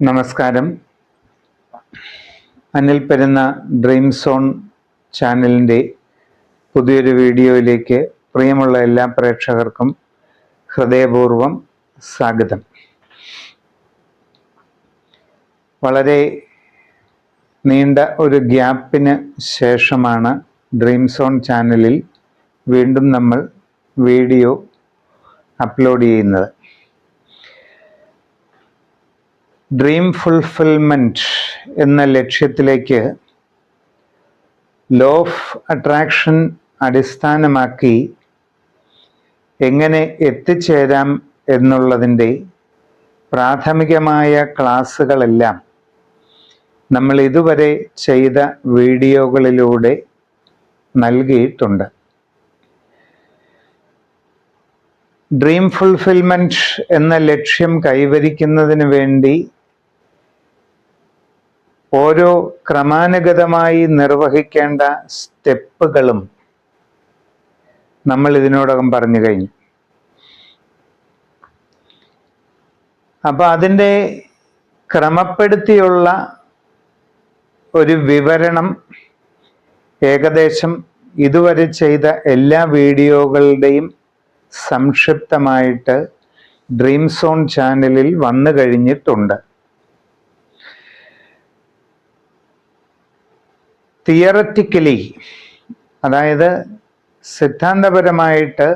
നമസ്കാരം. Anil Perunna dream zone ചാനലിന്റെ പുതിയൊരു വീഡിയോയിലേക്ക് പ്രിയമുള്ള എല്ലാ പ്രേക്ഷകർക്കും ഹൃദയപൂർവം സ്വാഗതം. വളരെ നീണ്ട ഒരു ഗ്യാപ്പിന് ശേഷമാണ് ഡ്രീം സോൺ ചാനലിൽ വീണ്ടും നമ്മൾ വീഡിയോ അപ്ലോഡ് ചെയ്യുന്നത്. ഡ്രീം ഫുൾഫിൽമെന്റ് എന്ന ലക്ഷ്യത്തിലേക്ക് ലോ ഓഫ് അട്രാക്ഷൻ അടിസ്ഥാനമാക്കി എങ്ങനെ എത്തിച്ചേരാം എന്നുള്ളതിന്റെ പ്രാഥമികമായ ക്ലാസ്സുകളെല്ലാം നമ്മൾ ഇതുവരെ ചെയ്ത വീഡിയോകളിലൂടെ നൽകിയിട്ടുണ്ട്. ഡ്രീം ഫുൾഫിൽമെന്റ് എന്ന ലക്ഷ്യം കൈവരിക്കുന്നതിന് വേണ്ടി ഓരോ ക്രമാനുഗതമായി നിർവഹിക്കേണ്ട സ്റ്റെപ്പുകളും നമ്മൾ ഇതിനോടകം പറഞ്ഞു കഴിഞ്ഞു. അപ്പോൾ അതിന്റെ ക്രമപ്പെടുത്തിയുള്ള ഒരു വിവരണം ഏകദേശം ഇതുവരെ ചെയ്ത എല്ലാ വീഡിയോകളുടെയും സംക്ഷിപ്തമായിട്ട് ഡ്രീം സോൺ ചാനലിൽ വന്നു കഴിഞ്ഞിട്ടുണ്ട്. തിയററ്റിക്കലി അതായത് സിദ്ധാന്തപരമായിട്ട്